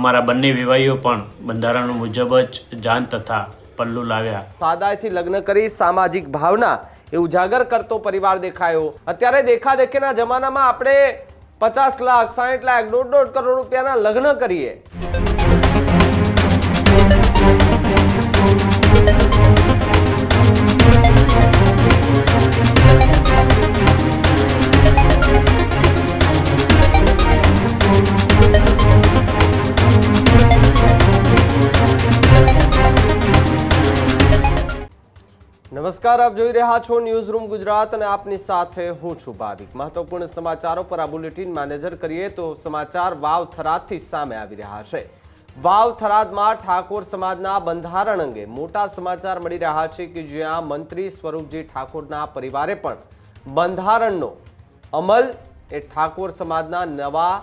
અમારા બંને વિવાહીઓ પણ બંધારણ મુજબ જ જાન તથા પલ્લુ લાવ્યા. સાદાઈથી લગ્ન કરી સામાજિક ભાવના એ ઉજાગર કરતો પરિવાર દેખાયો. અત્યારે દેખાદેખીના જમાનામાં આપણે પચાસ લાખ સાઠ લાખ, દોઢ દોઢ કરોડ રૂપિયાના લગ્ન કરીએ. નમસ્કાર, આપ જોઈ રહ્યા છો ન્યૂઝ રૂમ ગુજરાત અને આપની સાથે હું છું ભાવિક. મહત્વપૂર્ણ સમાચારો પર આ બુલેટિન નજર કરીએ તો સમાચાર વાવ થરાદથી સામે આવી રહ્યા છે. વાવ થરાદમાં ઠાકોર સમાજના બંધારણ અંગે મોટા સમાચાર મળી રહ્યા છે કે જ્યાં મંત્રી સ્વરૂપજી ઠાકોરના પરિવારે પણ બંધારણનો અમલ એ ઠાકોર સમાજના નવા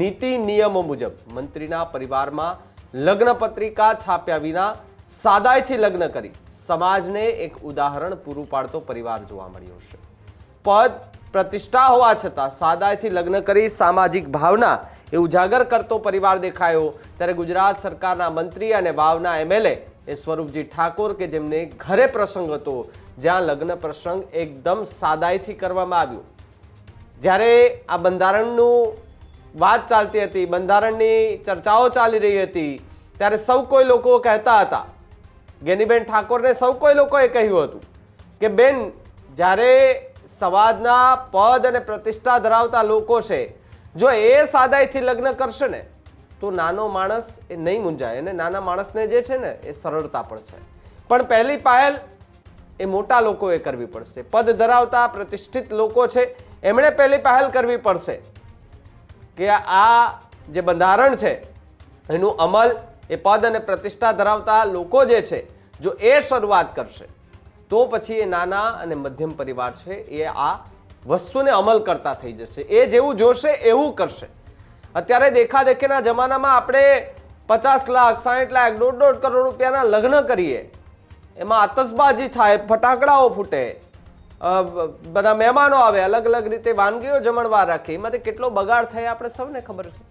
નીતિ નિયમો મુજબ મંત્રીના પરિવારમાં લગ્ન પત્રિકા છાપ્યા વિના સાદાઈથી લગ્ન કરી. સમાજને એક ઉદાહરણ પૂરું પાડતો પરિવાર જોવા મળ્યો છે. પદ પ્રતિષ્ઠા હોવા છતાં સાદાઈથી લગ્ન કરી સામાજિક ભાવના એ ઉજાગર કરતો પરિવાર દેખાયો. ત્યારે ગુજરાત સરકારના મંત્રી અને વાવના એમએલએ એ સ્વરૂપજી ઠાકોર કે જેમને ઘરે પ્રસંગ હતો, જ્યાં લગ્ન પ્રસંગ એકદમ સાદાઈથી કરવામાં આવ્યો. જ્યારે આ બંધારણનું વાત ચાલતી હતી, બંધારણની ચર્ચાઓ ચાલી રહી હતી, ત્યારે સૌ કોઈ લોકો કહેતા હતા ગેનીબેન ઠાકોરને સૌ કોઈ લોકોએ કહ્યું હતું કે, બેન, જ્યારે સમાજના પદ અને પ્રતિષ્ઠા ધરાવતા લોકો છે, જો એ સાદાઈથી લગ્ન કરશે ને, તો નાનો માણસ એ નહીં મૂંઝાય અને નાના માણસને જે છે ને, એ સરળતા પડશે પણ પહેલી પહેલ એ મોટા લોકોએ કરવી પડશે. પદ ધરાવતા પ્રતિષ્ઠિત લોકો છે, એમણે પહેલી પહેલ કરવી પડશે કે આ જે બંધારણ છે, એનું અમલ, એ પદ અને પ્રતિષ્ઠા ધરાવતા લોકો જે છે જો એ શરૂઆત કરશે, તો પછી એ નાના અને મધ્યમ પરિવાર છે એ આ વસ્તુને અમલ કરતા થઈ જશે. એ જેવું જોશે, એવું કરશે. અત્યારે દેખાદેખીના જમાનામાં આપણે પચાસ લાખ સાઠ લાખ, દોઢ દોઢ કરોડ રૂપિયાના લગ્ન કરીએ. એમાં આતશબાજી થાય, ફટાકડાઓ ફૂટે બધા મહેમાનો આવે, અલગ અલગ રીતે વાનગીઓ જમણવા રાખે. એમાંથી કેટલો બગાડ થાય આપણે સૌને ખબર છે.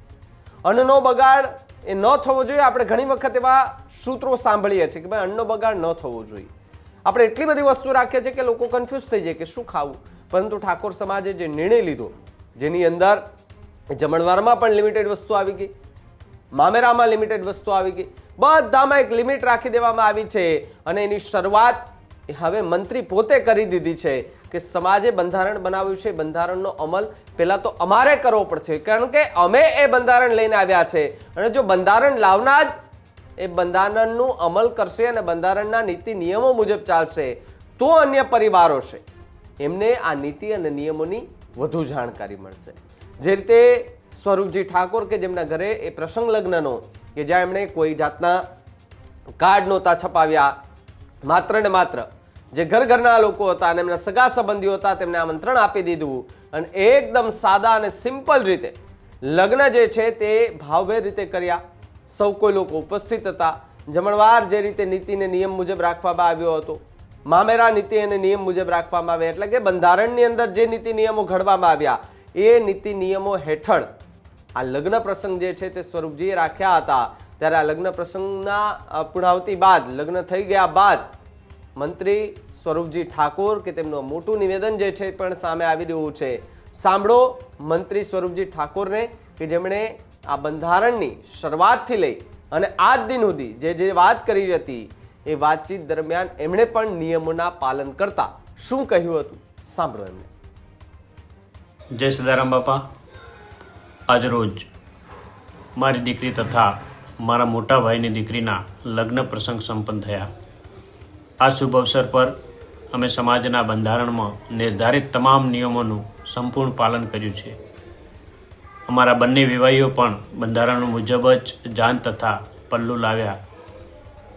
અન્નનો બગાડ એ ન થવો જોઈએ. આપણે ઘણી વખત એવા સૂત્રો સાંભળીએ છીએ કે ભાઈ, અન્નનો બગાડ ન થવો જોઈએ. આપણે એટલી બધી વસ્તુ રાખીએ છીએ કે લોકો કન્ફ્યુઝ થઈ જાય કે શું ખાવું? પરંતુ ઠાકોર સમાજે જે નિર્ણય લીધો, જેની અંદર જમણવારમાં પણ લિમિટેડ વસ્તુ આવી ગઈ, મામેરામાં લિમિટેડ વસ્તુ આવી ગઈ, બધામાં એક લિમિટ રાખી દેવામાં આવી છે અને એની શરૂઆત એ હવે મંત્રી પોતે કરી દીધી છે કે સમાજે બંધારણ બનાવ્યું છે, બંધારણનો અમલ પહેલાં તો અમારે કરવો પડશે, કારણ કે અમે એ બંધારણ લઈને આવ્યા છે. અને જો બંધારણ લાવનાર જ એ બંધારણનું અમલ કરશે અને બંધારણના નીતિ નિયમો મુજબ ચાલશે, તો અન્ય પરિવારો છે. એમને આ નીતિ અને નિયમોની વધુ જાણકારી મળશે. જે રીતે સ્વરૂપજી ઠાકોર કે જેમના ઘરે એ પ્રસંગ લગ્નનો કે જ્યાં એમણે કોઈ જાતના કાર્ડ નહોતા છપાવ્યા માત્ર ને માત્ર જે ઘર ઘરના લોકો હતા અને એમના સગા સંબંધીઓ હતા, તેમને આમંત્રણ આપી દીધું. અને એકદમ સાદા અને સિમ્પલ રીતે લગ્ન જે છે તે ભાવભેર રીતે કર્યા. સૌ કોઈ લોકો ઉપસ્થિત હતા. જમણવાર જે રીતે નીતિને નિયમ મુજબ રાખવામાં આવ્યો હતો. મામેરા નીતિ અને નિયમ મુજબ રાખવામાં આવ્યા. એટલે કે બંધારણની અંદર જે નીતિ નિયમો ઘડવામાં આવ્યા, એ નીતિ નિયમો હેઠળ આ લગ્ન પ્રસંગ જે છે તે સ્વરૂપજીએ રાખ્યા હતા. ત્યારે આ લગ્ન પ્રસંગના પુરાવતી બાદ, લગ્ન થઈ ગયા બાદ, મંત્રી સ્વરૂપજી ઠાકોર કે તેમનું મોટું નિવેદન જે છે પણ સામે આવી રહ્યું છે. સાંભળો, મંત્રી સ્વરૂપજી ઠાકોરને કે જેમણે આ બંધારણની શરૂઆતથી લઈ અને આજ દિન સુધી જે જે વાત કરી હતી, એ વાતચીત દરમિયાન એમણે પણ નિયમોના પાલન કરતા શું કહ્યું હતું? સાંભળો એમને. જય સદારામ બાપા. આજરોજ મારી દીકરી તથા મારા મોટા ભાઈની દીકરીના લગ્ન પ્રસંગ સંપન્ન થયા. આ શુભ અવસર પર અમે સમાજના બંધારણમાં નિર્ધારિત તમામ નિયમોનું સંપૂર્ણ પાલન કર્યું છે. અમારા બંને વિવાહીઓ પણ બંધારણ મુજબ જ જાન તથા પલ્લુ લાવ્યા.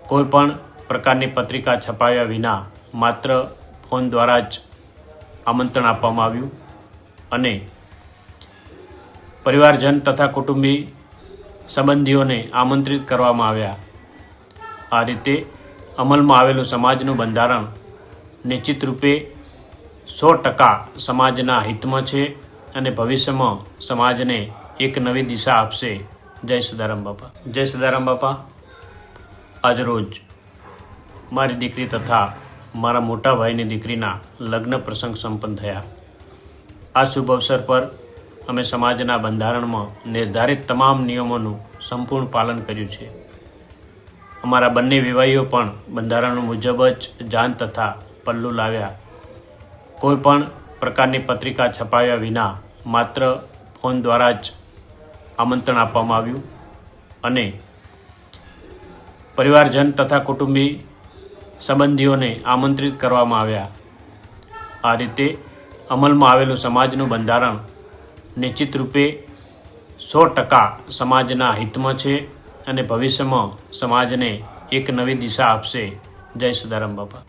કોઈ પણ પ્રકારની પત્રિકા છપાવ્યા વિના માત્ર ફોન દ્વારા જ આમંત્રણ આપવામાં આવ્યું અને પરિવારજન તથા કુટુંબી સંબંધીઓને આમંત્રિત કરવામાં આવ્યા. આ રીતે અમલમાં આવેલું સમાજનું બંધારણ નિશ્ચિત રૂપે સો ટકા સમાજના હિતમાં છે અને ભવિષ્યમાં સમાજને એક નવી દિશા આપશે. જય સદારામ બાપા. જય સદારામ બાપા. આજ રોજ મારી દીકરી તથા મારા મોટા ભાઈની દીકરીના લગ્ન પ્રસંગ સંપન્ન થયા. આ શુભ અવસર પર અમે સમાજના બંધારણમાં નિર્ધારિત તમામ નિયમોનું સંપૂર્ણ પાલન કર્યું છે. અમારા બંને વિવાહીઓ પણ બંધારણ મુજબ જ જાન તથા પલ્લુ લાવ્યા. કોઈ પણ પ્રકારની પત્રિકા છપાવ્યા વિના માત્ર ફોન દ્વારા જ આમંત્રણ આપવામાં આવ્યું અને પરિવારજન તથા કુટુંબી સંબંધીઓને આમંત્રિત કરવામાં આવ્યા. આ રીતે અમલમાં આવેલું સમાજનું બંધારણ નિશ્ચિત રૂપે સો ટકા સમાજના હિતમાં છે અને ભવિષ્યમાં સમાજને એક નવી દિશા આપશે. જય સદારામ બાપા.